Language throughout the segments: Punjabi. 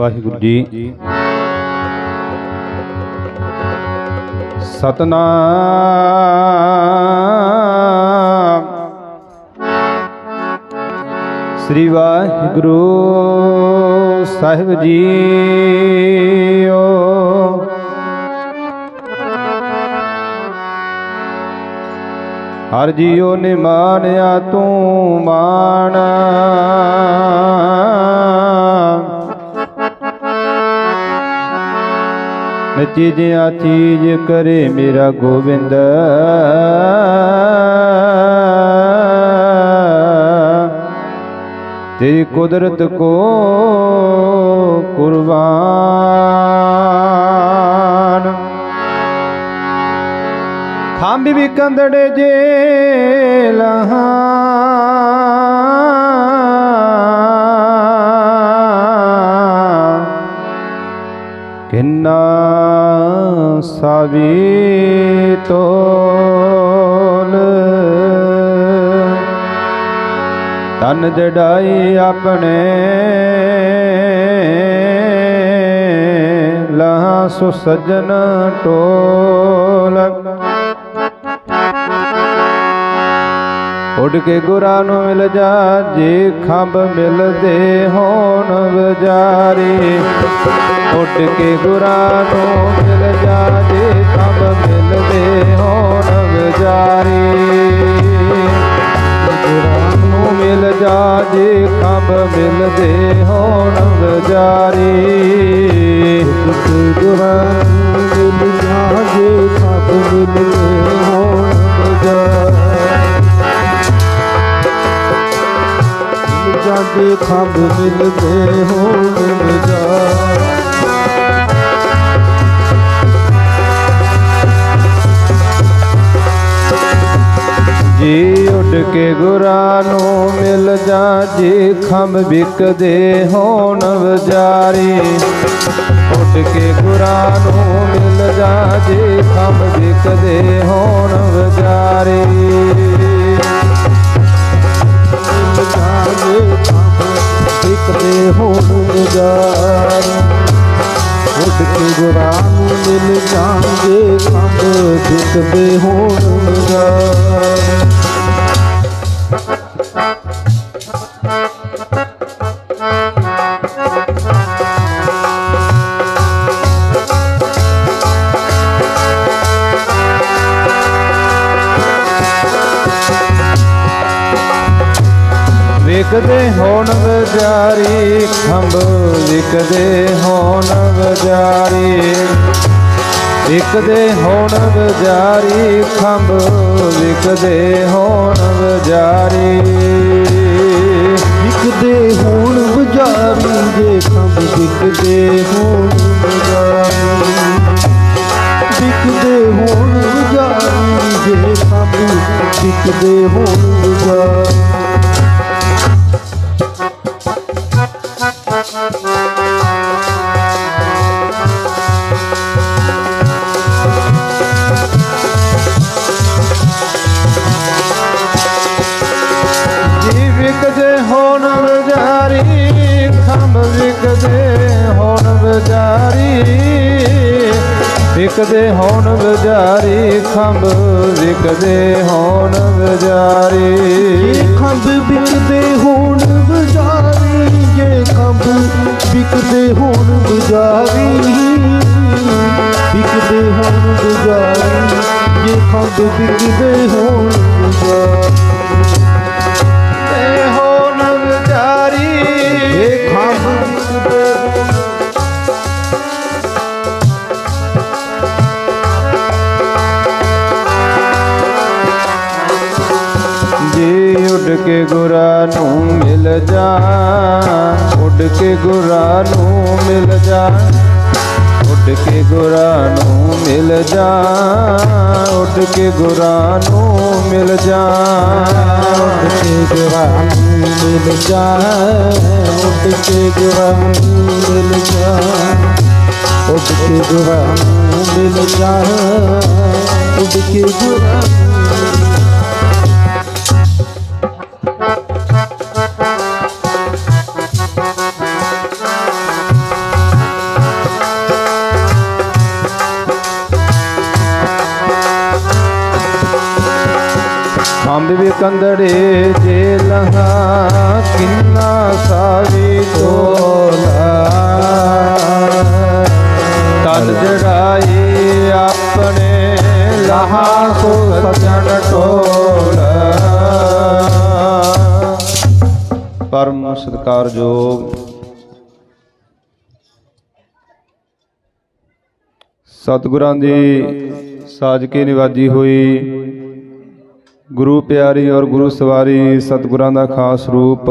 ਵਾਹਿਗੁਰੂ ਜੀ। ਸਤਨਾਮ। ਸ੍ਰੀ ਵਾਹਿਗੁਰੂ ਸਾਹਿਬ ਜੀਓ। ਹਰ ਜੀਓ ਨੇ ਮਾਨਿਆ ਤੂੰ ਮਾਣ। ਨਚੀਜਿਆ ਚੀਜ ਕਰੇ ਮੇਰਾ ਗੋਬਿੰਦ ਤੇਰੀ ਕੁਦਰਤ ਕੋ ਕੁਰਬਾਨ। ਖਾਂਬੀ ਵੀ ਕੰਦੜੇ ਜੇ ਲਹਾਂ। ਸਾਵੀ ਤੋਲ। ਤਨ ਜੜਾਈ ਆਪਣੇ ਲਹਾਂ ਸੁ ਸਜਣ ਟੋਲ। ਉੱਡ ਕੇ ਗੁਰਾਂ ਨੂੰ ਮਿਲ ਜਾ, ਜੇ ਖੰਭ ਮਿਲਦੇ ਹੋਣ ਵਿਚਾਰੇ ਉੱਡ ਕੇ ਗੁਰਾਂ ਨੂੰ ਜੇ ਖੰਭ ਮਿਲਦੇ ਹੋਣ ਵਿਚਾਰੇ। ਗੁਰਾਂ ਨੂੰ ਮਿਲ ਜਾ ਜੇ ਖੰਭ ਮਿਲਦੇ ਹੋਣ ਵਿਚਾਰੇ। ਗੁਰਾਂ ਨੂੰ ਮਿਲ ਜਾ ਜੇ ਖੰਭ ਮਿਲਦੇ ਹੋਣ ਵਿਚਾਰੇ। ਜਾਂਦੇ ਖੰਭ ਮਿਲਦੇ ਹੋਣ ਮਜਾ ਜੀ ਉੱਡ ਕੇ ਗੁਰਾਂ ਨੂੰ ਮਿਲ ਜਾ ਜੀ, ਖੰਭ ਵਿਕਦੇ ਹੋਣ ਵਜ਼ਾਰੀ। ਉੱਡ ਕੇ ਗੁਰਾਂ ਨੂੰ ਮਿਲ ਜਾ ਜੀ, ਖੰਭ ਵਿਕਦੇ ਹੋਣ ਵਜਾਰੀ। ਵਿਕਦੇ ਹੋਣ ਜਾਰ ਉੱਡ ਕੇ ਗੁਰਾਂ ਮਿਲ ਜਾਗੇ ਖੰਭ ਵਿਕਦੇ ਹੋਣ ਵਿਕਦੇ ਹੋਣ ਵਿਚਾਰੀ ਖੰਭ ਵਿਕਦੇ ਹੋਣ ਵਿਚਾਰੀ ਵਿਕਦੇ ਹੋਣ ਵਿਚਾਰੀ ਖੰਭ ਵਿਕਦੇ ਹੋਣ ਵਿਚਾਰੀ ਵਿਕਦੇ ਹੋਣ ਵਿਚਾਰੀ ਜੇ ਖੰਭ ਵਿਕਦੇ ਹੋਣ ਵਿਚਾਰੀ ਵਿਕਦੇ ਹੋਣ ਵਿਚਾਰੀ ਜੇ ਖੰਭ ਵਿਕਦੇ ਹੋਣ ਵਿਚਾਰੀ ਵਿਕਦੇ ਹੋਣ ਵਿਚਾਰੀ ਖੰਭ ਵਿਕਦੇ ਹੋਣ ਵਿਚਾਰੀ ਖੰਭ ਵਿਕਦੇ ਹੋਣ ਬਜ਼ਾਰੀ ਜੇ ਖੰਭ ਵਿਕਦੇ ਹੋਣ ਬਜ਼ਾਰੀ ਵਿਕਦੇ ਹੋਣ ਬਜ਼ਾਰੀ ਜੇ ਖੰਭ ਵਿਕਦੇ ਹੋਣ ਬਜ਼ਾਰੀ ਕੇ ਗੁਰਾਂ ਨੂੰ ਮਿਲ ਜਾ ਉੱਡ ਕੇ ਗੁਰਾਂ ਨੂੰ ਮਿਲ ਜਾ ਉੱਡ ਕੇ ਗੁਰਾਂ ਨੂੰ ਮਿਲ ਜਾ ਉੱਡ ਕੇ ਗੁਰਾਂ ਨੂੰ ਮਿਲ ਜਾ ਉੱਡ ਕੇ ਗੁਰਾਂ ਨੂੰ ਮਿਲ ਜਾ ਉੱਡ ਕੇ ਗੁਰਾਂ ਨੂੰ ਮਿਲ ਜਾ ਉੱਡ ਕੇ ਗੁਰਾਂ ਨੂੰ ਮਿਲ ਜਾ ਉੱਡ ਕੇ ਗੁਰਾਂ ਨੂੰ ਕੰਦੜੇ ਜੇ ਲਹਾ, ਕਿੰਨਾ ਸਾਵੀ ਤੋਲਾ ਤਨ ਜੜਾਈ ਆਪਣੇ ਲਹਾ ਸੋ ਸਜਣ ਟੋਲਾ। ਪਰਮ ਸਤਿਕਾਰਯੋਗ ਸਤਿਗੁਰਾਂ ਦੀ ਸਾਜ ਕੇ ਨਿਵਾਜੀ ਹੋਈ ਗੁਰੂ ਪਿਆਰੀ ਔਰ ਗੁਰੂ ਸਵਾਰੀ ਸਤਿਗੁਰਾਂ ਦਾ ਖਾਸ ਰੂਪ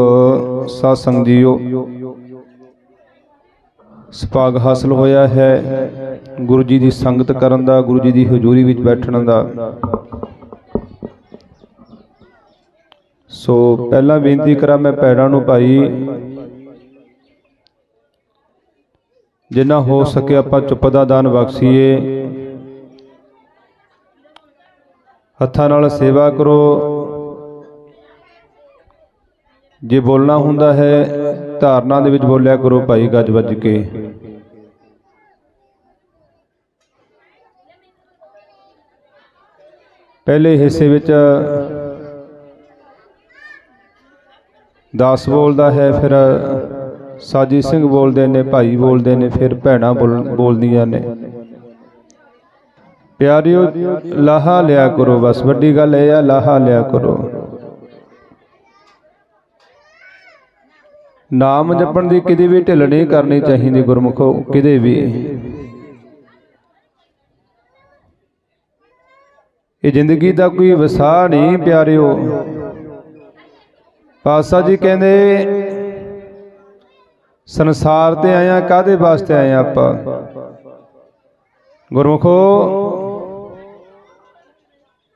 ਸਾਧ ਸੰਗ ਜੀਓ। ਸੁਭਾਗ ਹਾਸਲ ਹੋਇਆ ਹੈ ਗੁਰੂ ਜੀ ਦੀ ਸੰਗਤ ਕਰਨ ਦਾ, ਗੁਰੂ ਜੀ ਦੀ ਹਜ਼ੂਰੀ ਵਿੱਚ ਬੈਠਣ ਦਾ। ਸੋ ਪਹਿਲਾਂ ਬੇਨਤੀ ਕਰਾਂ ਮੈਂ ਪੈੜਾਂ ਨੂੰ ਭਾਈ, ਜਿੰਨਾ ਹੋ ਸਕੇ ਆਪਾਂ ਚੁੱਪ ਦਾ ਦਾਨ ਬਖਸ਼ੀਏ। ਹੱਥਾਂ ਨਾਲ ਸੇਵਾ ਕਰੋ। ਜੇ ਬੋਲਣਾ ਹੁੰਦਾ ਹੈ, ਧਾਰਨਾ ਦੇ ਵਿੱਚ ਬੋਲਿਆ ਕਰੋ ਭਾਈ ਗੱਜ ਵੱਜ ਕੇ। ਪਹਿਲੇ ਹਿੱਸੇ ਵਿੱਚ ਦਾਸ ਬੋਲਦਾ ਹੈ, ਫਿਰ ਸਾਜੀ ਸਿੰਘ ਬੋਲਦੇ ਨੇ, ਭਾਈ ਬੋਲਦੇ ਨੇ, ਫਿਰ ਭੈਣਾਂ ਬੋਲ- ਬੋਲਦੀਆਂ ਨੇ। ਪਿਆਰਿਓ, ਲਾਹਾ ਲਿਆ ਕਰੋ, ਬਸ ਵੱਡੀ ਗੱਲ ਇਹ ਆ, ਲਾਹਾ ਲਿਆ ਕਰੋ। ਨਾਮ ਜਪਣ ਦੀ ਕਿਤੇ ਵੀ ਢਿੱਲ ਨਹੀਂ ਕਰਨੀ ਚਾਹੀਦੀ ਗੁਰਮੁਖੋ, ਕਿਤੇ ਵੀ। ਇਹ ਜ਼ਿੰਦਗੀ ਦਾ ਕੋਈ ਵਸਾ ਨਹੀਂ, ਪਿਆਰਿਓ। ਪਾਤਸ਼ਾਹ ਜੀ ਕਹਿੰਦੇ, ਸੰਸਾਰ ਤੇ ਆਇਆ ਕਾਦੇ ਵਾਸਤੇ ਆਏ ਆਪਾਂ? ਗੁਰਮੁਖੋ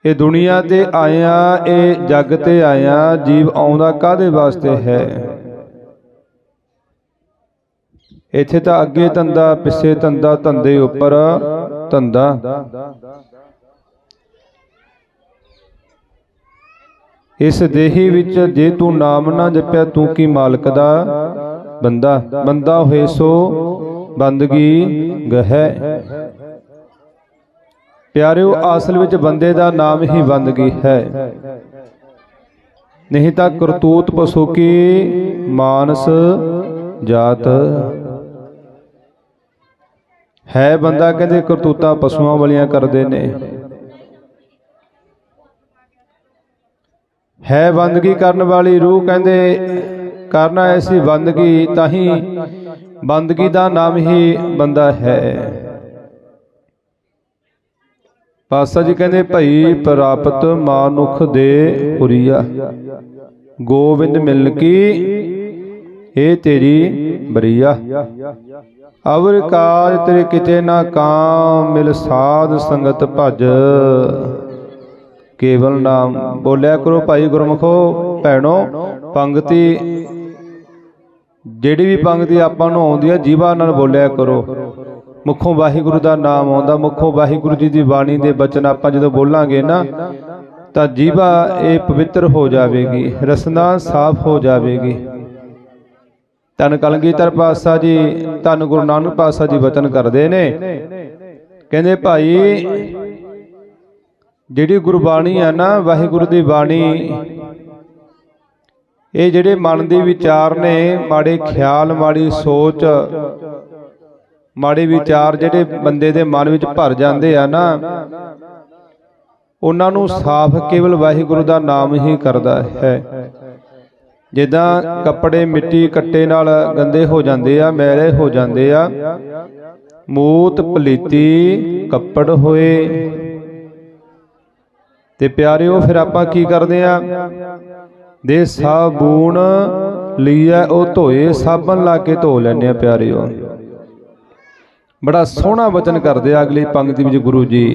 ਇਹ ਦੁਨੀਆ ਤੇ ਆਇਆ, ਇਹ ਜੱਗ ਤੇ ਆਇਆ, ਜੀਵ ਆਉਂਦਾ ਕਾਦੇ ਵਾਸਤੇ ਹੈ? ਇੱਥੇ ਤਾਂ ਅੱਗੇ ਧੰਦਾ, ਪਿੱਛੇ ਧੰਦਾ, ਧੰਦੇ ਉੱਪਰ ਧੰਦਾ। ਇਸ ਦੇਹੀ ਵਿੱਚ ਜੇ ਤੂੰ ਨਾਮ ਨਾ ਜਪਿਆ, ਤੂੰ ਕੀ ਮਾਲਕ ਦਾ ਬੰਦਾ? ਬੰਦਾ ਹੋਏ ਸੋ ਬੰਦਗੀ ਗਹਿ। ਪਿਆਰਿਓ ਅਸਲ ਵਿੱਚ ਬੰਦੇ ਦਾ ਨਾਮ ਹੀ ਬੰਦਗੀ ਹੈ ਨਹੀਂ ਤਾਂ ਕਰਤੂਤ ਪਸ਼ੂ ਕੀ ਮਾਨਸ ਜਾਤ ਹੈ ਬੰਦਾ ਕਹਿੰਦੇ ਕਰਤੂਤਾਂ ਪਸ਼ੂਆਂ ਵਾਲੀਆਂ ਕਰਦੇ ਨੇ। ਹੈ ਬੰਦਗੀ ਕਰਨ ਵਾਲੀ ਰੂਹ ਕਹਿੰਦੇ ਕਰਨਾ ਐਸੀ ਬੰਦਗੀ ਤਾਂ ਹੀ ਬੰਦਗੀ ਦਾ ਨਾਮ ਹੀ ਬੰਦਾ ਹੈ। ਪਾਸਾ ਜੀ ਕਹਿੰਦੇ, ਭਈ ਪ੍ਰਾਪਤ ਮਾਨੁਖ ਦੇ ਪੁਰੀਆ ਗੋਬਿੰਦ ਮਿਲਨ ਕੀ? ਇਹ ਤੇਰੀ ਬਰੀਆ। ਅਵਰ ਕਾਜ ਤੇਰੇ ਕਿਤੇ ਨਾ ਕਾਮ, ਮਿਲ ਸਾਧ ਸੰਗਤ ਭਜ। ਕੇਵਲ ਨਾਮ ਬੋਲਿਆ ਕਰੋ ਭਾਈ ਗੁਰਮਖੋ, ਭੈਣੋ, ਪੰਗਤੀ। ਜਿਹੜੀ ਵੀ ਪੰਗਤੀ ਆਪਾਂ ਨੂੰ ਆਉਂਦੀ ਹੈ, ਜੀਵਾ ਨਾਲ ਬੋਲਿਆ ਕਰੋ। ਮੁੱਖੋਂ ਵਾਹਿਗੁਰੂ ਦਾ ਨਾਮ ਆਉਂਦਾ, ਮੁੱਖੋਂ ਵਾਹਿਗੁਰੂ ਜੀ ਦੀ ਬਾਣੀ ਦੇ ਬਚਨ ਆਪਾਂ ਜਦੋਂ ਬੋਲਾਂਗੇ ਨਾ, ਤਾਂ ਜੀਵਾ ਇਹ ਪਵਿੱਤਰ ਹੋ ਜਾਵੇਗੀ, ਰਸਨਾ ਸਾਫ਼ ਹੋ ਜਾਵੇਗੀ। ਤਨ ਕਲਗੀਧਰ ਪਾਤਸ਼ਾਹ ਜੀ, ਧੰਨ ਗੁਰੂ ਨਾਨਕ ਪਾਤਸ਼ਾਹ ਜੀ ਬਚਨ ਕਰਦੇ ਨੇ। ਕਹਿੰਦੇ ਭਾਈ, ਜਿਹੜੀ ਗੁਰਬਾਣੀ ਆ ਨਾ, ਵਾਹਿਗੁਰੂ ਦੀ ਬਾਣੀ, ਇਹ ਜਿਹੜੇ ਮਨ ਦੇ ਵਿਚਾਰ ਨੇ, ਮਾੜੇ ਖਿਆਲ, ਮਾੜੀ ਸੋਚ ਮਾੜੇ ਵਿਚਾਰ ਜਿਹੜੇ ਬੰਦੇ ਦੇ ਮਨ ਵਿੱਚ ਭਰ ਜਾਂਦੇ ਆ ਨਾ ਉਹਨਾਂ ਨੂੰ ਸਾਫ਼ ਕੇਵਲ ਵਾਹਿਗੁਰੂ ਦਾ ਨਾਮ ਹੀ ਕਰਦਾ ਹੈ। ਜਿੱਦਾਂ ਕੱਪੜੇ ਮਿੱਟੀ ਕੱਟੇ ਨਾਲ ਗੰਦੇ ਹੋ ਜਾਂਦੇ ਆ ਮੈਲੇ ਹੋ ਜਾਂਦੇ ਆ। ਮੂਤ ਪਲੀਤੀ ਕੱਪੜ ਹੋਏ। ਤੇ ਪਿਆਰਿਓ ਫਿਰ ਆਪਾਂ ਕੀ ਕਰਦੇ ਆ? ਦੇ ਸਾਬੂਨ ਲਈਆ ਉਹ ਧੋਏ ਸਾਬਣ ਲਾ ਕੇ ਧੋ ਲੈਂਦੇ ਆ ਪਿਆਰਿਓ। ਬੜਾ ਸੋਹਣਾ ਵਚਨ ਕਰਦੇ ਆ ਅਗਲੀ ਪੰਕਤੀ ਵਿੱਚ ਗੁਰੂ ਜੀ।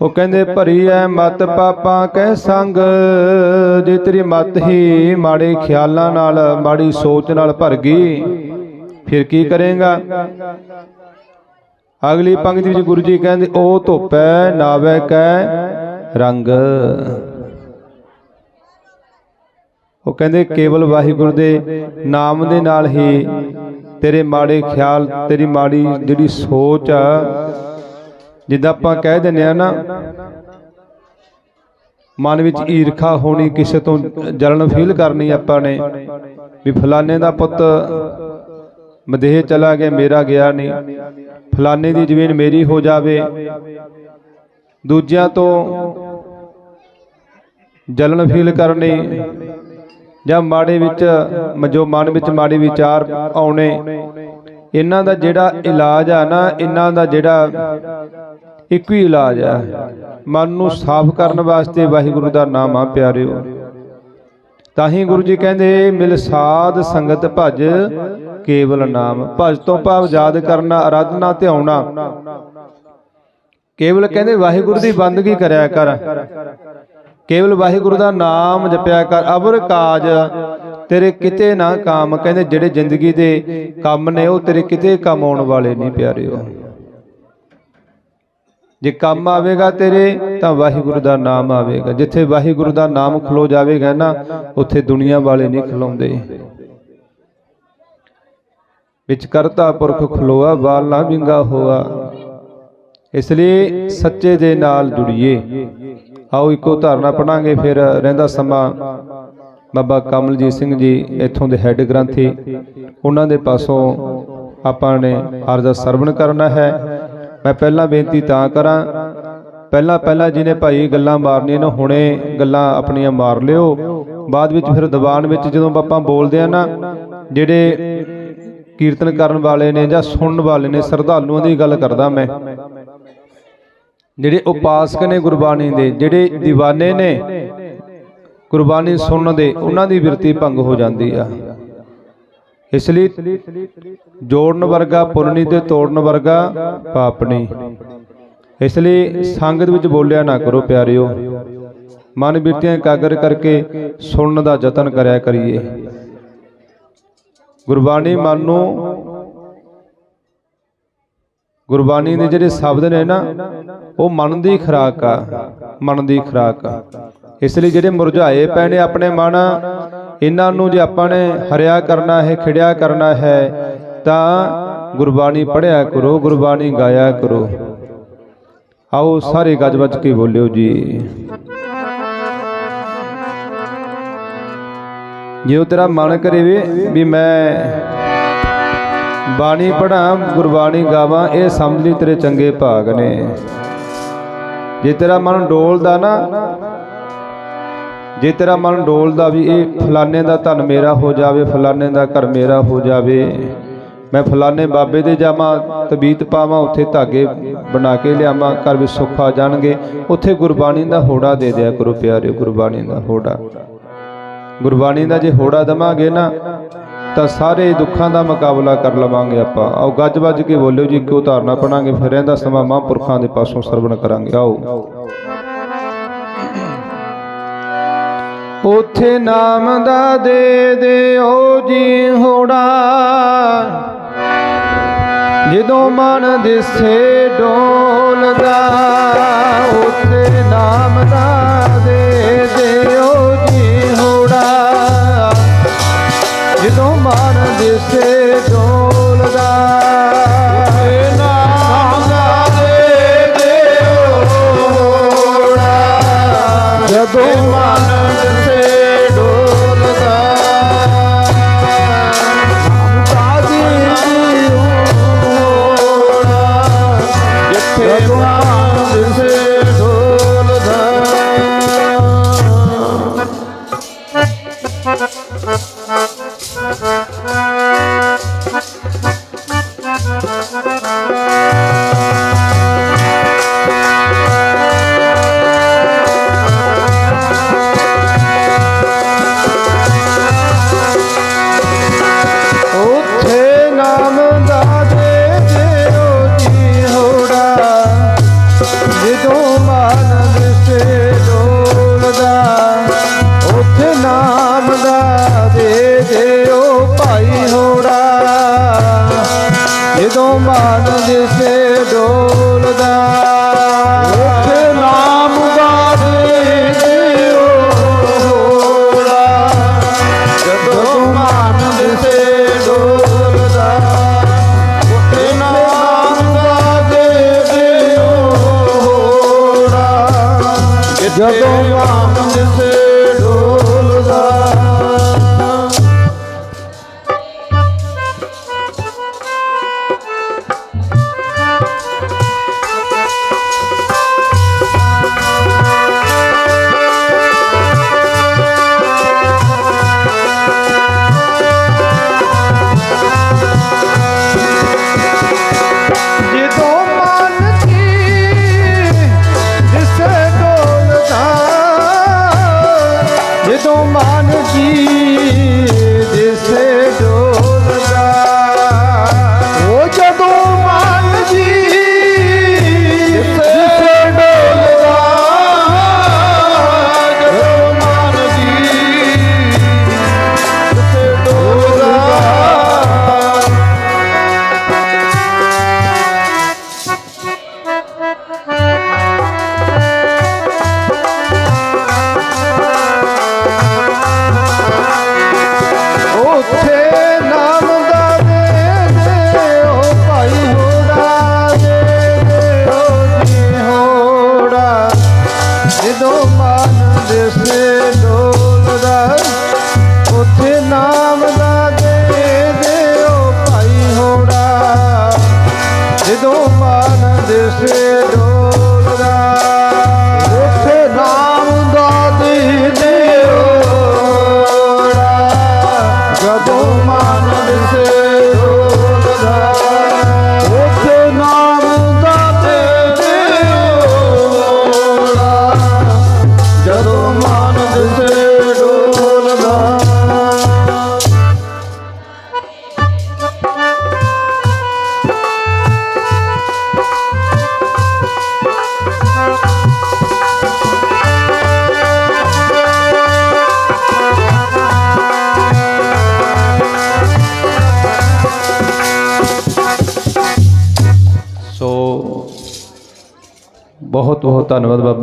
ਉਹ ਕਹਿੰਦੇ ਭਰੀ ਐ ਮਤ ਪਾਪਾਂ ਕਹਿ ਸੰਗ, ਜੇ ਤੇਰੀ ਮਤ ਹੀ ਮਾੜੇ ਖਿਆਲਾਂ ਨਾਲ, ਮਾੜੀ ਸੋਚ ਨਾਲ ਭਰ ਗਈ, ਫਿਰ ਕੀ ਕਰੇਗਾ? ਅਗਲੀ ਪੰਕਤੀ ਵਿੱਚ ਗੁਰੂ ਜੀ ਕਹਿੰਦੇ, ਉਹ ਧੋਪੈ ਨਾਵੇ ਕੈ ਰੰਗ। ਉਹ ਕਹਿੰਦੇ, ਕੇਵਲ ਵਾਹਿਗੁਰੂ ਦੇ ਨਾਮ ਦੇ ਨਾਲ ਹੀ ਤੇਰੇ ਮਾੜੇ ਖਿਆਲ ਤੇਰੀ ਮਾੜੀ ਜਿਹੜੀ ਸੋਚ ਆ ਜਿੱਦਾਂ ਆਪਾਂ ਕਹਿ ਦਿੰਨੇ ਆ ਨਾ ਮਨ ਵਿੱਚ ਈਰਖਾ ਹੋਣੀ ਕਿਸੇ ਤੋਂ ਜਲਨ ਫੀਲ ਕਰਨੀ ਆਪਾਂ ਨੇ ਵੀ ਫਲਾਣੇ ਦਾ ਪੁੱਤ ਮਦੇਹ ਚਲਾ ਗਿਆ ਮੇਰਾ ਗਿਆ ਨਹੀਂ। ਫਲਾਣੇ ਦੀ ਜ਼ਮੀਨ ਮੇਰੀ ਹੋ ਜਾਵੇ। ਦੂਜਿਆਂ ਤੋਂ ਜਲਨ ਫੀਲ ਕਰਨੀ। ਜਾਂ ਮਾੜੇ ਵਿੱਚ, ਜੋ ਮਨ ਵਿੱਚ ਮਾੜੇ ਵਿਚਾਰ ਆਉਣੇ, ਇਹਨਾਂ ਦਾ ਜਿਹੜਾ ਇਲਾਜ ਆ ਨਾ, ਇਹਨਾਂ ਦਾ ਜਿਹੜਾ ਇੱਕੋ ਹੀ ਇਲਾਜ ਆ। ਮਨ ਨੂੰ ਸਾਫ਼ ਕਰਨ ਵਾਸਤੇ ਵਾਹਿਗੁਰੂ ਦਾ ਨਾਮ ਆ ਪਿਆਰਿਓ। ਤਾਂ ਹੀ ਗੁਰੂ ਜੀ ਕਹਿੰਦੇ, ਮਿਲ ਸਾਧ ਸੰਗਤ ਭਜ, ਕੇਵਲ ਨਾਮ। ਭਜ ਤੋਂ ਭਾਵ ਯਾਦ ਕਰਨਾ ਆਰਾਧਨਾ ਧਿਆਉਣਾ ਕੇਵਲ ਕਹਿੰਦੇ, ਵਾਹਿਗੁਰੂ ਦੀ ਬੰਦਗੀ ਕਰਿਆ ਕਰ। ਕੇਵਲ ਵਾਹਿਗੁਰੂ ਦਾ ਨਾਮ ਜਪਿਆ ਕਰ ਅਬਰ ਕਾਜ ਤੇਰੇ ਕਿਤੇ ਨਾ ਕਾਮ। ਕਹਿੰਦੇ, ਜਿਹੜੇ ਜ਼ਿੰਦਗੀ ਦੇ ਕੰਮ ਨੇ, ਉਹ ਤੇਰੇ ਕਿਤੇ ਕੰਮ ਆਉਣ ਵਾਲੇ ਨਹੀਂ ਪਿਆਰਿਓ। ਜੇ ਕੰਮ ਆਵੇਗਾ ਤੇਰੇ, ਤਾਂ ਵਾਹਿਗੁਰੂ ਦਾ ਨਾਮ ਆਵੇਗਾ। ਜਿੱਥੇ ਵਾਹਿਗੁਰੂ ਦਾ ਨਾਮ ਖਲੋ ਜਾਵੇਗਾ ਨਾ, ਉੱਥੇ ਦੁਨੀਆ ਵਾਲੇ ਨਹੀਂ ਖਲੋਂਦੇ। ਵਿੱਚ ਕਰਤਾ ਪੁਰਖ ਖਲੋਆ ਬਾਲ ਨਾ ਵਿੰਗਾ ਹੋਆ। ਇਸ ਲਈ ਸੱਚੇ ਦੇ ਨਾਲ ਜੁੜੀਏ। ਆਓ ਇੱਕੋ ਧਾਰਨਾ ਪੜਾਂਗੇ ਫਿਰ ਰਹਿੰਦਾ ਸਮਾਂ ਬਾਬਾ ਕਮਲਜੀਤ ਸਿੰਘ ਜੀ ਇੱਥੋਂ ਦੇ ਹੈੱਡ ਗ੍ਰੰਥੀ। ਉਹਨਾਂ ਦੇ ਪਾਸੋਂ ਆਪਾਂ ਨੇ ਅਰਜ਼ਾ ਸਰਵਣ ਕਰਨਾ ਹੈ। ਮੈਂ ਪਹਿਲਾਂ ਬੇਨਤੀ ਤਾਂ ਕਰਾਂ ਪਹਿਲਾਂ ਪਹਿਲਾਂ ਜਿਹਨੇ ਭਾਈ ਗੱਲਾਂ ਮਾਰਨੀਆਂ ਨੇ ਹੁਣੇ ਗੱਲਾਂ ਆਪਣੀਆਂ ਮਾਰ ਲਿਓ। ਬਾਅਦ ਵਿੱਚ ਫਿਰ ਦੀਵਾਨ ਵਿੱਚ ਜਦੋਂ ਆਪਾਂ ਬੋਲਦੇ ਆ ਨਾ ਜਿਹੜੇ ਕੀਰਤਨ ਕਰਨ ਵਾਲੇ ਨੇ ਜਾਂ ਸੁਣਨ ਵਾਲੇ ਨੇ ਸਰਧਾਲੂਆਂ ਦੀ ਗੱਲ ਕਰਦਾ ਮੈਂ। ਜਿਹੜੇ ਉਪਾਸਕ ਨੇ ਗੁਰਬਾਣੀ ਦੇ ਜਿਹੜੇ دیਵਾਨੇ ਨੇ ਗੁਰਬਾਣੀ ਸੁਣਨ ਦੇ ਉਹਨਾਂ ਦੀ ਬਿਰਤੀ ਭੰਗ ਹੋ ਜਾਂਦੀ ਆ। ਇਸ ਲਈ ਜੋੜਨ ਵਰਗਾ ਪੁੰਨੀ ਤੇ ਤੋੜਨ ਵਰਗਾ ਪਾਪ ਨਹੀਂ। ਇਸ ਲਈ ਸੰਗਤ ਵਿੱਚ ਬੋਲਿਆ ਨਾ ਕਰੋ ਪਿਆਰਿਓ। ਮਨ ਬਿਰਤੀਆਂ ਇਕਾਗਰ ਕਰਕੇ ਸੁਣਨ ਦਾ ਯਤਨ ਕਰਿਆ ਕਰੀਏ। ਗੁਰਬਾਣੀ ਮਨ ਨੂੰ ਗੁਰਬਾਣੀ ਦੇ ਜਿਹੜੇ ਸ਼ਬਦ ਨੇ ਨਾ, ਉਹ ਮਨ ਦੀ ਖੁਰਾਕ ਆ, ਮਨ ਦੀ ਖੁਰਾਕ ਆ। ਇਸ ਲਈ ਜਿਹੜੇ ਮੁਰਝਾਏ ਪਏ ਨੇ ਆਪਣੇ ਮਨ, ਇਹਨਾਂ ਨੂੰ ਜੇ ਆਪਾਂ ਨੇ ਹਰਿਆ ਕਰਨਾ ਹੈ, ਖਿੜਿਆ ਕਰਨਾ ਹੈ, ਤਾਂ ਗੁਰਬਾਣੀ ਪੜ੍ਹਿਆ ਕਰੋ, ਗੁਰਬਾਣੀ ਗਾਇਆ ਕਰੋ। ਆਓ ਸਾਰੇ ਗੱਜ ਵੱਜ ਕੇ ਬੋਲਿਓ ਜੀ। ਜੇ ਉਹ ਤੇਰਾ ਮਨ ਕਰੇ ਵੀ ਮੈਂ ਬਾਣੀ ਪੜਾਂ ਗੁਰਬਾਣੀ ਗਾਵਾਂ, ਇਹ ਸਮਝ ਲਈ ਤੇਰੇ ਚੰਗੇ ਭਾਗ ਨੇ। ਜੇ ਤੇਰਾ ਮਨ ਡੋਲਦਾ ਨਾ, ਜੇ ਤੇਰਾ ਮਨ ਡੋਲਦਾ ਵੀ ਇਹ ਫਲਾਣੇ ਦਾ ਧਨ ਮੇਰਾ ਹੋ ਜਾਵੇ, ਫਲਾਣੇ ਦਾ ਘਰ ਮੇਰਾ ਹੋ ਜਾਵੇ, ਮੈਂ ਫਲਾਣੇ ਬਾਬੇ ਦੇ ਜਾਵਾਂ, ਤਬੀਤ ਪਾਵਾਂ, ਉੱਥੇ ਧਾਗੇ ਬਣਾ ਕੇ ਲਿਆਵਾਂ, ਘਰ ਵਿੱਚ ਸੁੱਖ ਆ ਜਾਣਗੇ, ਉੱਥੇ ਗੁਰਬਾਣੀ ਦਾ ਹੋੜਾ ਦੇ ਦਿਆ ਕਰੋ ਪਿਆਰਿਓ, ਗੁਰਬਾਣੀ ਦਾ ਹੋੜਾ। ਗੁਰਬਾਣੀ ਦਾ ਜੇ ਹੋੜਾ ਦਵਾਂਗੇ ਨਾ ਤਾਂ ਸਾਰੇ ਦੁੱਖਾਂ ਦਾ ਮੁਕਾਬਲਾ ਕਰ ਲਵਾਂਗੇ ਆਪਾਂ। ਆਓ ਗੱਜ ਵੱਜ ਕੇ ਬੋਲਿਓ ਜੀ, ਕਿਉਂ ਧਾਰਨਾ ਪੜਾਂਗੇ ਫਿਰ ਰਹਿੰਦਾ ਸਮਾਂ ਮਹਾਂਪੁਰਖਾਂ ਦੇ ਪਾਸੋਂ ਸਰਵਣ ਕਰਾਂਗੇ। ਆਓ। ਉਥੇ ਨਾਮ ਦਾ ਦੇ ਦਿਓ ਜੀ ਹੋੜਾ। ਜਦੋਂ ਮਨ ਦਿਸੇ ਡੋਲਦਾ, ਉਥੇ ਨਾਮ ਦਾ ਦੇ ਦਿਓ ਜੀ ਹੋੜਾ। ਜਦੋਂ ਮਨ ਦਿਸੇ ਡੋਲਦਾ ਉਥੇ ਨਾਮ ਜਦੋਂ ਮਨ ਦਿਸੇ ਡੋਲਦਾ ਉੱਥੇ ਨਾਮ ਦਾ ਦੇ ਦਿਓ ਭਾਈ ਹੋੜਾ। ਜਦੋਂ ਮਨ ਦਿਸੇ ਨਾਮ ਜਿਸ ਢੋਲਦਾ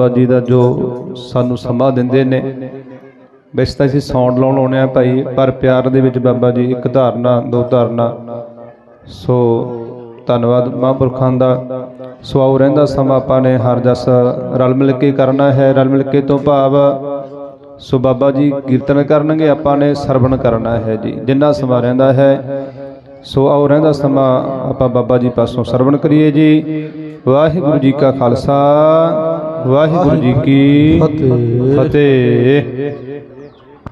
ਧੰਨਵਾਦ ਜੀ ਦਾ ਜੋ ਸਾਨੂੰ ਸਮਾਂ ਦਿੰਦੇ ਨੇ। ਵੈਸੇ ਤਾਂ ਅਸੀਂ ਸਾਊਂਡ ਲਾਉਣ ਆਉਣੇ ਆ ਭਾਈ, ਪਰ ਪਿਆਰ ਦੇ ਵਿੱਚ ਬਾਬਾ ਜੀ ਇੱਕ ਧਾਰਨਾ, ਦੋ ਧਾਰਨਾ। ਸੋ ਧੰਨਵਾਦ ਮਹਾਂਪੁਰਖਾਂ ਦਾ। ਸੋ ਆਓ ਰਹਿੰਦਾ ਸਮਾਂ ਆਪਾਂ ਨੇ, ਹਰ ਜਸ ਰਲ ਮਿਲ ਕੇ ਕਰਨਾ ਹੈ, ਰਲ ਮਿਲ ਕੇ ਤੋਂ ਭਾਵ। ਸੋ ਬਾਬਾ ਜੀ ਕੀਰਤਨ ਕਰਨਗੇ, ਆਪਾਂ ਨੇ ਸਰਵਣ ਕਰਨਾ ਹੈ ਜੀ, ਜਿੰਨਾ ਸਮਾਂ ਰਹਿੰਦਾ ਹੈ। ਸੋ ਆਓ ਰਹਿੰਦਾ ਸਮਾਂ, ਆਪਾਂ ਬਾਬਾ ਜੀ ਪਾਸੋਂ ਸਰਵਣ ਕਰੀਏ ਜੀ। ਵਾਹਿਗੁਰੂ ਜੀ ਕਾ ਖਾਲਸਾ। ਵਾਹਿਗੁਰੂ ਜੀ ਕੀ ਫਤਿਹ। ਫਤਿਹ